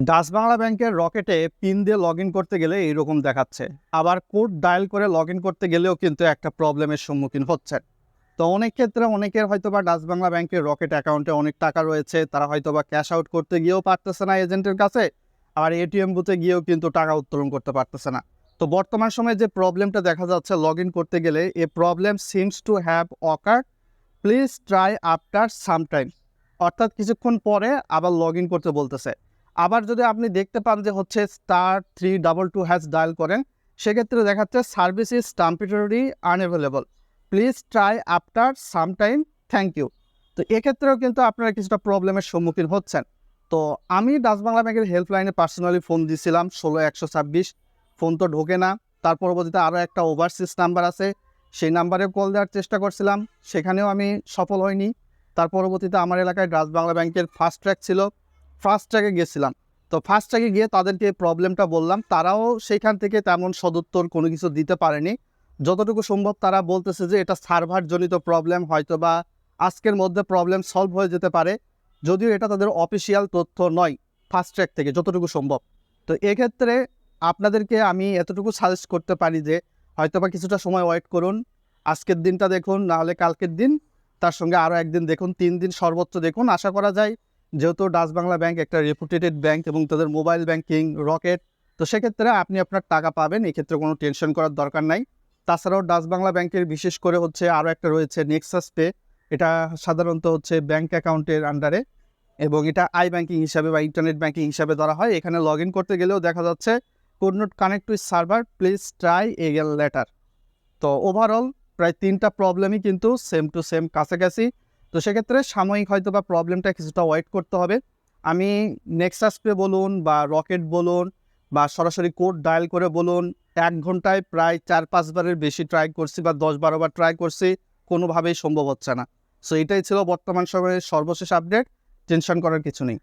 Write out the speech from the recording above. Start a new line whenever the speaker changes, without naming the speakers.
Dutch Bangla ব্যাংকের রকেটে pin দিয়ে log করতে গেলে এইরকম দেখাচ্ছে। আবার কোড ডায়াল করে লগ করতে গেলেও কিন্তু একটা প্রবলেমের সম্মুখীন হচ্ছে তো অনেক ক্ষেত্রে অনেকের হয়তো বা ডাচ বাংলা ব্যাংকের রকেট অ্যাকাউন্টে অনেক টাকা রয়েছে, তারা হয়তো বা ক্যাশ আউট করতে গিয়েও পারতেছে না এজেন্টের কাছে আর এটিএম বুথে গিয়েও কিন্তু টাকা উত্তোলন করতে পারতেছে না। তো বর্তমান সময়ে যে প্রবলেমটা দেখা যাচ্ছে লগ করতে গেলে, a problem seems to have occurred please try after sometime অর্থাৎ কিছুক্ষণ পরে আবার লগ করতে বলতেছে। আবার যদি আপনি দেখতে পান যে হচ্ছে star three double two hash dial করেন, সেক্ষেত্রে দেখাচ্ছে service is temporarily unavailable please try after some time thank you তো এক্ষেত্রেও কিন্তু আপনারা কিছুটা প্রবলেমের সম্মুখীন হচ্ছেন। তো আমি ডাচ বাংলা ব্যাংকের হেল্পলাইনে পার্সোনালি ফোন দিয়েছিলাম ষোলো একশো ছাব্বিশ। ফোন তো ঢোকে না। তার পরবর্তীতে আরও একটা ওভারসিজ নাম্বার আছে। সেই নাম্বারে কল দেওয়ার চেষ্টা করছিলাম। সেখানেও আমি সফল হইনি। তার পরবর্তীতে আমার এলাকায় ডাচ বাংলা ব্যাংকের ফার্স্ট ট্র্যাক ছিল। ফার্স্ট ট্র্যাকে গেছিলাম তো ফার্স্ট ট্র্যাকে গিয়ে তাদেরকে প্রবলেমটা বললাম। তারাও সেখান থেকে তেমন সদুত্তর কোনো কিছু দিতে পারেনি। যতটুকু সম্ভব তারা বলতেছে যে, এটা সার্ভার জনিত প্রবলেম হয়তো বা আজকের মধ্যে প্রবলেম সলভ হয়ে যেতে পারে। যদিও এটা তাদের অফিসিয়াল তথ্য নয় ফার্স্ট ট্র্যাক থেকে, যতটুকু সম্ভব। তো এক্ষেত্রে আপনাদেরকে আমি এতটুকু সাজেস্ট করতে পারি যে হয়তো বা কিছুটা সময় ওয়েট করুন। আজকের দিনটা দেখুন, নাহলে কালকের দিন, তার সঙ্গে আরও একদিন দেখুন, তিন দিন সর্বোচ্চ দেখুন। আশা করা যায় যেহেতু ডাচ বাংলা ব্যাংক একটা রেপুটেটেড ব্যাংক এবং তাদের মোবাইল ব্যাংকিং রকেট তো সেক্ষেত্রে আপনি আপনার টাকা পাবেন, এক্ষেত্রে কোনো টেনশন করার দরকার নাই। তাছাড়াও ডাচ বাংলা ব্যাংকের বিশেষ করে হচ্ছে আরও একটা রয়েছে নেক্সাস পে এটা সাধারণত হচ্ছে ব্যাংক অ্যাকাউন্টের আন্ডারে এবং এটা আই ব্যাংকিং হিসাবে বা ইন্টারনেট ব্যাংকিং হিসাবে ধরা হয়। এখানে লগ করতে গেলেও দেখা যাচ্ছে could not connect to server please try again later তো ওভারঅল প্রায় তিনটা প্রবলেমই কিন্তু সেম টু সেম কাছাকাছি। তো সেক্ষেত্রে সাময়িক হয়তো বা প্রবলেমটা কিছুটা ওয়েট করতে হবে। আমি নেক্সাস পে বলুন বা রকেট বলুন বা সরাসরি কোড ডায়াল করে বলুন, এক ঘন্টায় প্রায় চার পাঁচবারের বেশি ট্রাই করছি বা দশ বারোবার ট্রাই করছি, কোনোভাবেই সম্ভব হচ্ছে না। সো এটাই ছিল বর্তমান সময়ের সর্বশেষ আপডেট টেনশন করার কিছু নেই।